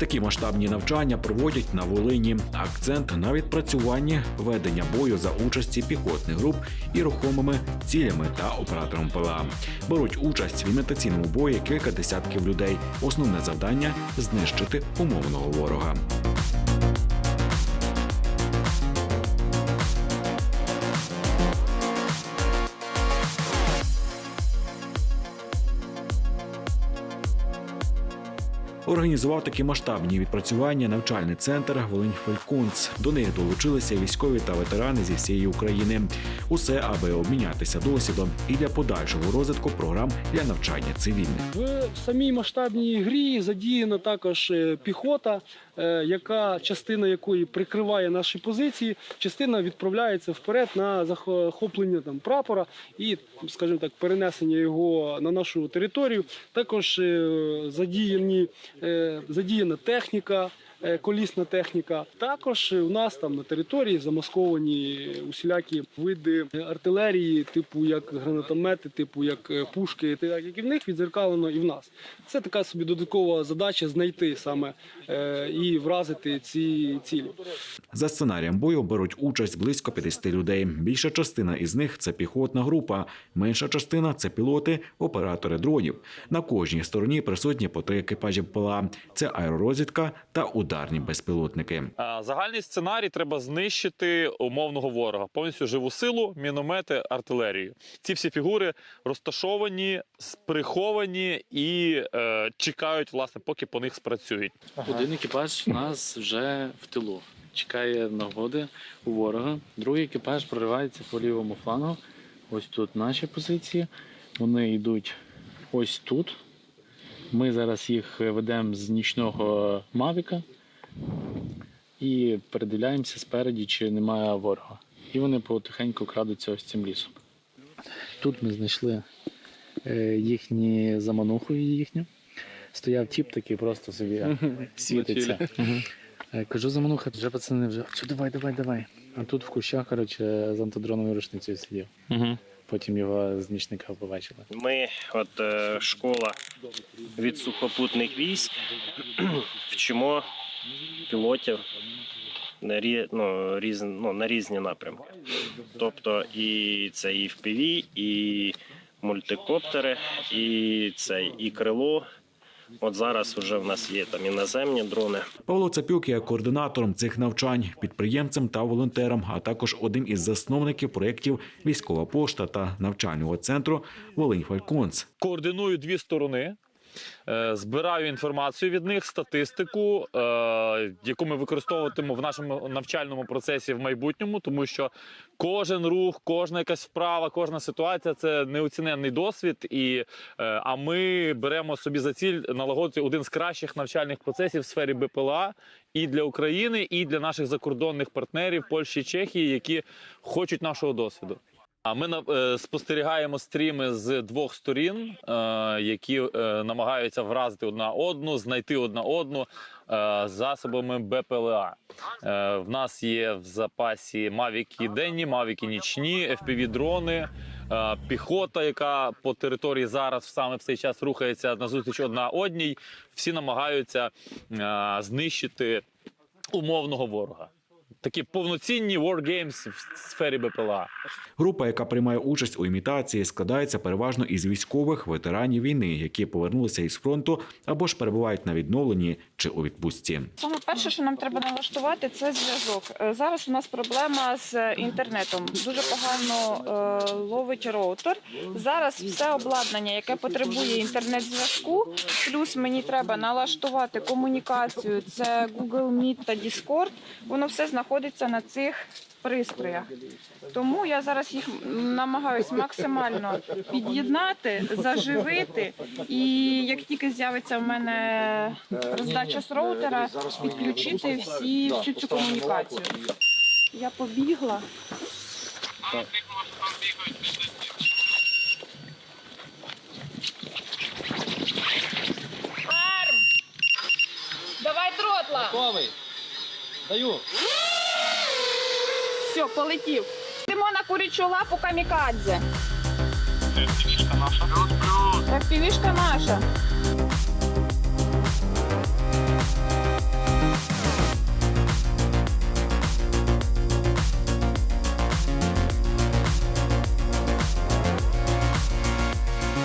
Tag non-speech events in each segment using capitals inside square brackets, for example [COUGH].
такі масштабні навчання проводять на Волині. Акцент на відпрацюванні ведення бою за участі піхотних груп і рухомими цілями та оператором ПЛА. Беруть участь в імітаційному бої кілька десятків людей. Основне завдання знищити умовного ворога. Організував такі масштабні відпрацювання навчальний центр Волинь Фелькунц. До них долучилися військові та ветерани зі всієї України. Усе аби обмінятися досвідом і для подальшого розвитку програм для навчання цивільних. В самій масштабній грі задіяна також е, піхота, е, яка частина якої прикриває наші позиції, частина відправляється вперед на захоплення там прапора і, скажімо так, перенесення його на нашу територію. Також е, задіяні задіяна техніка. Е, Колісна техніка. Також у нас там на території замасковані усілякі види артилерії, типу як гранатомети, типу як е, пушки, так як і в них відзеркалено і в нас. Це така собі додаткова задача знайти саме е, і вразити ці цілі. За сценарієм бою беруть участь близько 50 людей. Більша частина із них це піхотна група, менша частина це пілоти, оператори дронів. На кожній стороні присутні по три екіпажі ПЛА. Це аеророзвідка та ударні безпілотники. Загальний сценарій треба знищити умовного ворога, повністю живу силу, міномети, артилерію. Ці всі фігури розташовані, с- приховані і е, чекають, власне, поки по них спрацюють. Один екіпаж у нас вже в тилу. Чекає нагоди у ворога. Другий екіпаж проривається по лівому флангу. Ось тут наші позиції. Вони йдуть ось тут. Ми зараз їх ведемо з нічного мавіка і передивляємося спереді, чи немає ворога. І вони потихеньку крадуться ось цим лісом. Тут ми знайшли е, їхні замануху їхню. Стояв тіп такий, просто собі [LAUGHS] світиться. Е, Кажу замануха, вже пацани, вже «Чо, давай, давай, давай. А тут в кущах, коротше, з антидроновою рушницею сидів. Потім його з нічника побачили. Ми, от е, школа від сухопутних військ, [CLEARS THROAT] вчимо пілотів на, рі, ну, різ, ну, на різні напрямки. Тобто і це і FPV, і мультикоптери, і це і крило. От зараз вже в нас є там і наземні дрони. Павло Цапюк є координатором цих навчань, підприємцем та волонтером, а також одним із засновників проєктів Військова пошта та навчального центру Волинь Фальконц. Координую дві сторони. Е, Збираю інформацію від них, статистику, е, яку ми використовуватимемо в нашому навчальному процесі в майбутньому, тому що кожен рух, кожна якась вправа, кожна ситуація це неоціненний досвід. І, е, а ми беремо собі за ціль налагодити один з кращих навчальних процесів в сфері БПЛА і для України, і для наших закордонних партнерів Польщі і Чехії, які хочуть нашого досвіду. А ми на- е, спостерігаємо стріми з двох сторін, е, які е, намагаються вразити одна одну, знайти одна одну засобами БПЛА. В нас є в запасі мавіки денні, мавіки нічні, FPV-дрони, е, піхота, яка по території зараз саме в цей час рухається назустріч одна одній. Всі намагаються знищити умовного ворога. Такі повноцінні wargames в сфері БПЛА. Група, яка приймає участь у імітації, складається переважно із військових ветеранів війни, які повернулися із фронту або ж перебувають на відновленні чи у відпустці. Саме перше, що нам треба налаштувати, це зв'язок. Е, Зараз у нас проблема з інтернетом. Дуже погано е, ловить роутер. Зараз все обладнання, яке потребує інтернет-зв'язку, плюс мені треба налаштувати комунікацію. Це Google Meet та Discord. Воно все знаходиться на цих пристроях. Тому я зараз їх намагаюсь максимально під'єднати, заживити. І як тільки з'явиться в мене роздача з роутера, підключити всі, всю цю комунікацію. Я побігла. Арм! Давай тротла! Готовий. Даю. Все, полетів. Йдемо на курячу лапу камікадзе. FPV-шка наша.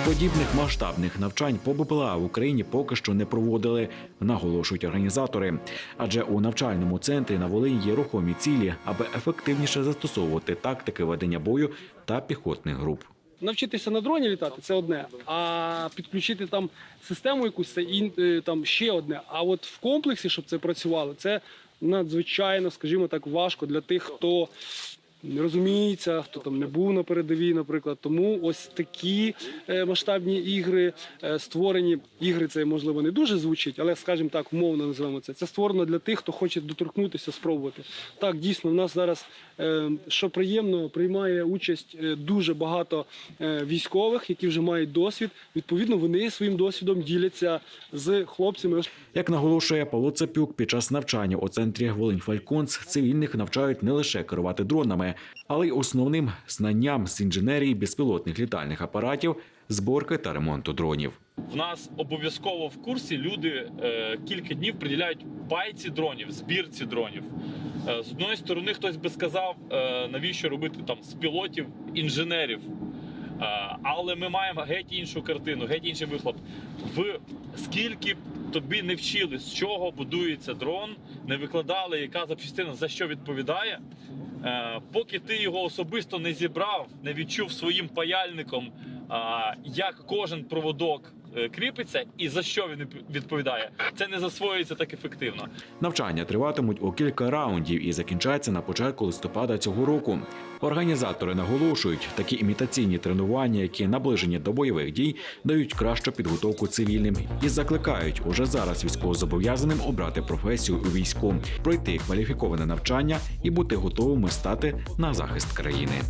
Подібних масштабних навчань по БПЛА в Україні поки що не проводили, наголошують організатори. Адже у навчальному центрі на Волині є рухомі цілі, аби ефективніше застосовувати тактики ведення бою та піхотних груп. Навчитися на дроні літати це одне, а підключити там систему якусь це ін- е, там ще одне. А от в комплексі, щоб це працювало, це надзвичайно, скажімо так, важко для тих, хто не розуміється, хто там не був на передовій, наприклад. Тому ось такі е, масштабні ігри е, створені. Ігри це можливо не дуже звучить, але скажімо так, умовно називаємо це. Це створено для тих, хто хоче доторкнутися, спробувати. Так, дійсно, в нас зараз, е, що приємно, приймає участь дуже багато військових, які вже мають досвід. Відповідно, вони своїм досвідом діляться з хлопцями. Як наголошує Павло Цапюк, під час навчання у центрі Волинь Фальконс цивільних навчають не лише керувати дронами, але й основним знанням з інженерії безпілотних літальних апаратів, зборки та ремонту дронів. В нас обов'язково в курсі люди е, кілька днів приділяють байці дронів, збірці дронів. Е, з одної сторони, хтось би сказав, е, навіщо робити там з пілотів інженерів. Е, але ми маємо геть іншу картину, геть інший вихлоп. В скільки б тобі не вчили, з чого будується дрон, не викладали, яка запчастина за що відповідає. Е, поки ти його особисто не зібрав, не відчув своїм паяльником, як кожен проводок е, кріпиться і за що він відповідає, це не засвоюється так ефективно. Навчання триватимуть у кілька раундів і закінчаться на початку листопада цього року. Організатори наголошують, такі імітаційні тренування, які наближені до бойових дій, дають кращу підготовку цивільним і закликають уже зараз військовозобов'язаним обрати професію у війську, пройти кваліфіковане навчання і бути готовими стати на захист країни.